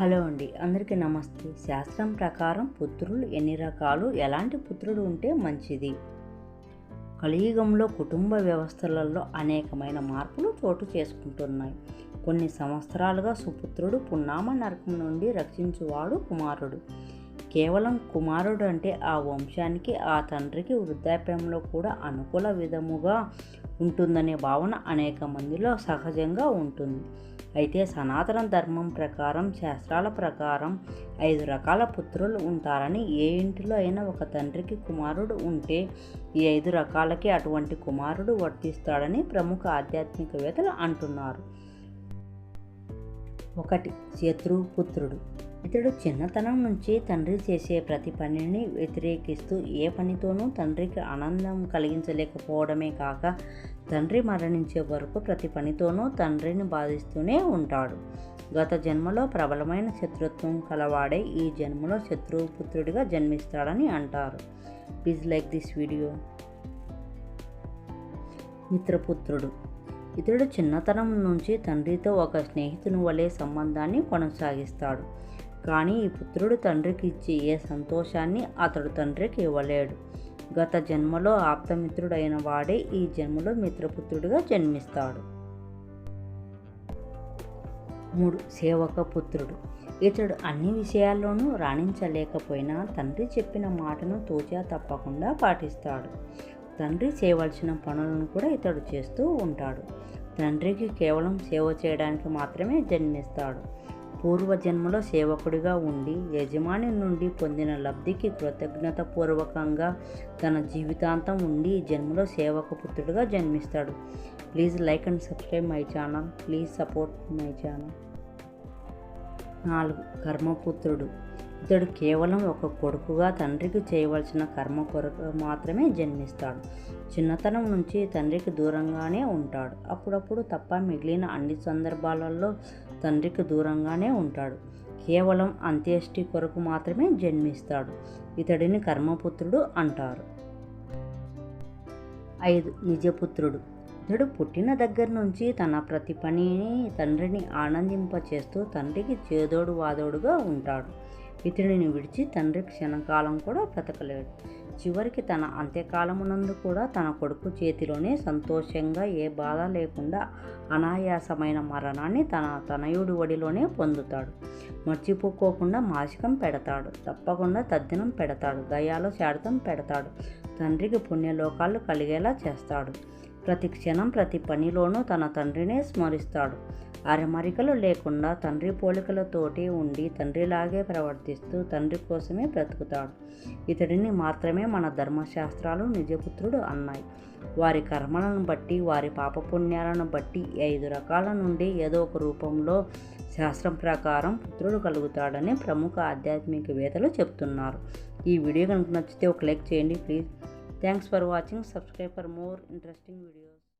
Hello అండి. అందరికీ నమస్తే. శాస్త్రం ప్రకారం పుత్రులు ఎన్ని రకాలు? ఎలాంటి పుత్రుడు ఉంటే మంచిది? కలియుగంలో కుటుంబ వ్యవస్థలలో అనేకమైన మార్పులు చోటు చేసుకుంటున్నాయి. కొన్ని సంవత్సరాలుగా సుపుత్రుడు పున్నామ నరకం నుండి రక్షించువాడు కుమారుడు. కేవలం కుమారుడు అంటే ఆ వంశానికి ఆ తండ్రికి వృద్ధాప్యంలో కూడా అనుకూల విధముగా ఉంటుందనే భావన అనేక మందిలో సహజంగా ఉంటుంది. అయితే సనాతన ధర్మం ప్రకారం శాస్త్రాల ప్రకారం ఐదు రకాల పుత్రులు ఉంటారని ఏ ఇంటిలో అయినా ఒక తండ్రికి కుమారుడు ఉంటే ఈ ఐదు రకాలకి అటువంటి కుమారుడు వర్తిస్తాడని ప్రముఖ ఆధ్యాత్మికవేత్తలు అంటున్నారు. ఒకటి శత్రుపుత్రుడు ఇతడు చిన్నతనం నుంచి తండ్రి చేసే ప్రతి పనిని వ్యతిరేకిస్తూ ఏ పనితోనూ తండ్రికి ఆనందం కలిగించలేకపోవడమే కాక తండ్రి మరణించే వరకు ప్రతి పనితోనూ తండ్రిని బాధిస్తూనే ఉంటాడు. గత జన్మలో ప్రబలమైన శత్రుత్వం కలవాడే ఈ జన్మలో శత్రుపుత్రుడిగా జన్మిస్తాడని అంటారు. Please like this video. మిత్రపుత్రుడు. ఇతడు చిన్నతనం నుంచి తండ్రితో ఒక స్నేహితుని వలె సంబంధాన్ని కొనసాగిస్తాడు. కానీ ఈ పుత్రుడు తండ్రికి ఇచ్చే ఏ సంతోషాన్ని అతడు తండ్రికి ఇవ్వలేడు. గత జన్మలో ఆప్తమిత్రుడైన వాడే ఈ జన్మలో మిత్రపుత్రుడిగా జన్మిస్తాడు. మూడు. సేవక పుత్రుడు. ఇతడు అన్ని విషయాల్లోనూ రాణించలేకపోయినా తండ్రి చెప్పిన మాటను తోచా తప్పకుండా పాటిస్తాడు. తండ్రి చేయవలసిన పనులను కూడా ఇతడు చేస్తూ ఉంటాడు. తండ్రికి కేవలం సేవ చేయడానికి మాత్రమే జన్మిస్తాడు. పూర్వజన్మలో సేవకుడిగా ఉండి యజమాని నుండి పొందిన లబ్ధికి కృతజ్ఞతపూర్వకంగా తన జీవితాంతం ఉండి జన్మలో సేవక పుత్రుడిగా జన్మిస్తాడు. Please like and subscribe my channel. Please support my channel. నాలుగు కర్మపుత్రుడు. ఇతడు కేవలం ఒక కొడుకుగా తండ్రికి చేయవలసిన కర్మ కొరకు మాత్రమే జన్మిస్తాడు. చిన్నతనం నుంచి తండ్రికి దూరంగానే ఉంటాడు. అప్పుడప్పుడు తప్ప మిగిలిన అన్ని సందర్భాలలో తండ్రికి దూరంగానే ఉంటాడు. కేవలం అంత్యేష్టి కొరకు మాత్రమే జన్మిస్తాడు. ఇతడిని కర్మపుత్రుడు అంటారు. ఐదు. నిజపుత్రుడు. ఇతడు పుట్టిన దగ్గర నుంచి తన ప్రతి పనిని తండ్రిని ఆనందింపచేస్తూ తండ్రికి చేదోడు వాదోడుగా ఉంటాడు. ఇతడిని విడిచి తండ్రి క్షణకాలం కూడా బ్రతకలేడు. చివరికి తన అంత్యకాలమునందు కూడా తన కొడుకు చేతిలోనే సంతోషంగా ఏ బాధ లేకుండా అనాయాసమైన మరణాన్ని తన తనయుడి ఒడిలోనే పొందుతాడు. మర్చిపోకోకుండా మాసికం పెడతాడు. తప్పకుండా తద్దినం పెడతాడు. దయాలో శాడతం పెడతాడు. తండ్రికి పుణ్యలోకాలు కలిగేలా చేస్తాడు. ప్రతి క్షణం ప్రతి పనిలోనూ తన తండ్రినే స్మరిస్తాడు. అరమరికలు లేకుండా తండ్రి పోలికలతోటి ఉండి తండ్రిలాగే ప్రవర్తిస్తూ తండ్రి కోసమే బ్రతుకుతాడు. ఇతడిని మాత్రమే మన ధర్మశాస్త్రాలు నిజపుత్రుడు అన్నాయి. వారి కర్మలను బట్టి వారి పాపపుణ్యాలను బట్టి ఐదు రకాల నుండి ఏదో ఒక రూపంలో శాస్త్రం ప్రకారం పుత్రుడు కలుగుతాడని ప్రముఖ ఆధ్యాత్మికవేత్తలు చెప్తున్నారు. ఈ వీడియో కనుక నచ్చితే ఒక లైక్ చేయండి please. Thanks for watching. Subscribe for more interesting videos.